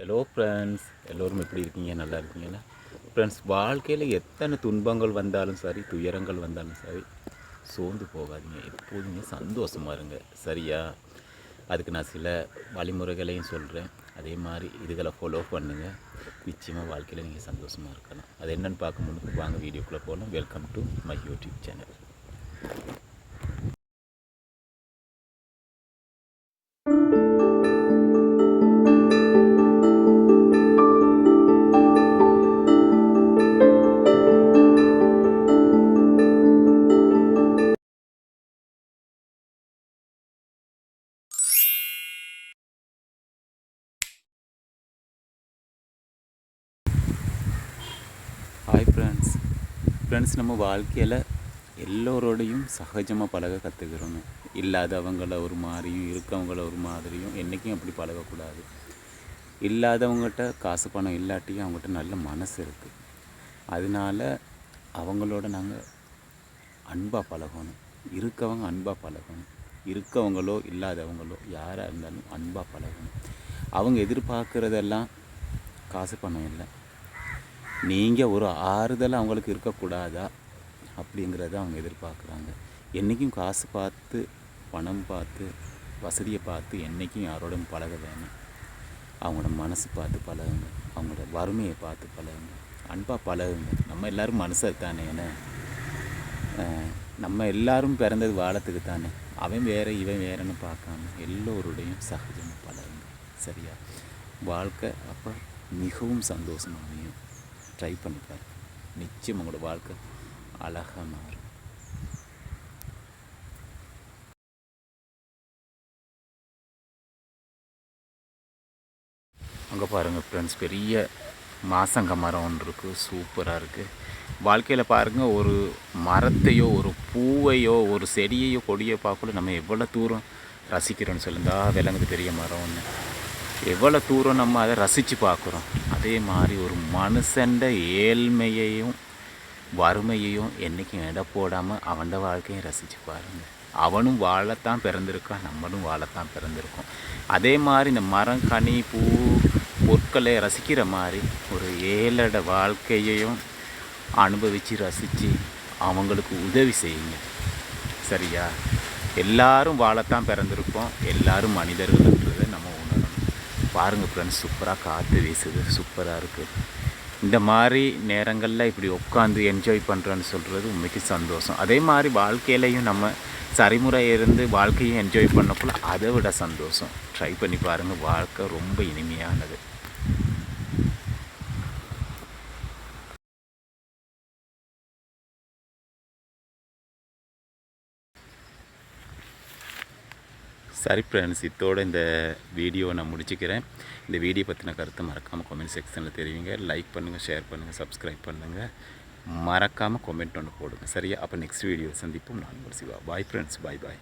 Hello friends எல்லோரும் எப்படி இருக்கீங்க? நல்லா இருக்கீங்களா? ஃப்ரெண்ட்ஸ் வாழ்க்கையில் எத்தனை துன்பங்கள் வந்தாலும் சரி துயரங்கள் வந்தாலும் சரி சோர்ந்து போகாதீங்க. எப்போதுமே சந்தோஷமாக இருங்க. சரியா? அதுக்கு நான் சில வழிமுறைகளையும் சொல்கிறேன் அதே மாதிரி இதுகளை ஃபாலோ பண்ணுங்கள் நிச்சயமாக வாழ்க்கையில் நீங்கள் சந்தோஷமாக இருக்கலாம் அது என்னென்னு பார்க்க முன்னுக்கு வாங்க வீடியோக்குள்ளே போகலாம். Welcome to my YouTube channel hi friends friends நம்ம வாழ்க்கையில் எல்லோரோடையும் சகஜமாக பழக கற்றுக்கிறோங்க இல்லாதவங்கள ஒரு மாதிரியும் இருக்கவங்கள ஒரு மாதிரியும் என்றைக்கும் அப்படி பழகக்கூடாது. இல்லாதவங்ககிட்ட காசு பணம் இல்லாட்டியும் அவங்ககிட்ட நல்ல மனசு இருக்குது அதனால அவங்களோட நாங்கள் அன்பாக பழகணும். இருக்கவங்க அன்பாக பழகணும். இருக்கவங்களோ இல்லாதவங்களோ யாராக இருந்தாலும் அன்பாக பழகணும். அவங்க எதிர்பார்க்குறதெல்லாம் காசு பணம் இல்லை. நீங்கள் ஒரு ஆறுதல் அவங்களுக்கு இருக்கக்கூடாதா அப்படிங்கிறத அவங்க எதிர்பார்க்குறாங்க. என்றைக்கும் காசு பார்த்து பணம் பார்த்து வசதியை பார்த்து என்றைக்கும் யாரோடும் பழக வேணாம். அவங்களோட மனசு பார்த்து பழகுங்க. அவங்களோட வறுமையை பார்த்து பழகுங்க. அன்பாக பழகுங்க. நம்ம எல்லாரும் மனசை தானே ஏன்னா நம்ம எல்லாரும் பிறந்தது வாழத்துக்கு தானே. அவன் வேறு இவன் வேறன்னு பார்க்காம எல்லோருடையும் சகஜமாக பழகுங்க. சரியா? வாழ்க்கை அப்போ மிகவும் சந்தோஷமாக அமையும் ட்ரை பண்ணி பாருங்கள் நிச்சயம் உங்களோட வாழ்க்கை அழகாக மாறும். அங்கே பாருங்கள் ஃப்ரெண்ட்ஸ் பெரிய மாசங்க மரம் ஒன்று இருக்குது சூப்பராக இருக்குது வாழ்க்கையில் பாருங்கள் ஒரு மரத்தையோ ஒரு பூவையோ ஒரு செடியையோ கொடியோ பார்க்கல நம்ம எவ்வளோ தூரம் ரசிக்கிறோன்னு சொல்லுந்தா விலங்குது பெரிய மரம் ஒன்று எவ்வளோ தூரம் நம்ம அதை ரசித்து பார்க்குறோம்? அதே மாதிரி ஒரு மனுஷண்ட ஏழ்மையையும் வறுமையையும் என்றைக்கும் இட போடாமல் அவன் வாழ்க்கையும் ரசித்து பாருங்க. அவனும் வாழத்தான் பிறந்திருக்கான் நம்மளும் வாழத்தான் பிறந்திருக்கோம். அதே மாதிரி இந்த மரம் கனி பூ பொருட்களை ரசிக்கிற மாதிரி ஒரு ஏழட வாழ்க்கையையும் அனுபவித்து ரசித்து அவங்களுக்கு உதவி செய்யுங்க. சரியா? எல்லாரும் வாழத்தான் பிறந்திருக்கோம் எல்லாரும் மனிதர்கள் பாருங்கள் ஃப்ரெண்ட்ஸ் சூப்பராக காற்று வீசுது சூப்பராக இருக்குது இந்த மாதிரி நேரங்களில் இப்படி உட்காந்து என்ஜாய் பண்ணுறோன்னு சொல்கிறது உண்மைக்கு சந்தோஷம். அதே மாதிரி வாழ்க்கையிலையும் நம்ம சரிமுறை இருந்து வாழ்க்கையும் என்ஜாய் பண்ணக்குள்ள அதை விட சந்தோஷம். ட்ரை பண்ணி பாருங்கள் வாழ்க்கை ரொம்ப இனிமையானது. சரி ஃப்ரெண்ட்ஸ் இதோட இந்த வீடியோவை நான் முடிச்சுக்கிறேன். இந்த வீடியோ பற்றின கருத்தை மறக்காமல் கமெண்ட் செக்ஷனில் தெரிவிங்க. லைக் பண்ணுங்கள் ஷேர் பண்ணுங்கள் சப்ஸ்கிரைப் பண்ணுங்கள் மறக்காமல் கமெண்ட் ஒன்று போடுங்க. சரியா? அப்போ நெக்ஸ்ட் வீடியோ சந்திப்போம். நான் சிவா. பாய் ஃப்ரெண்ட்ஸ் பாய் பாய்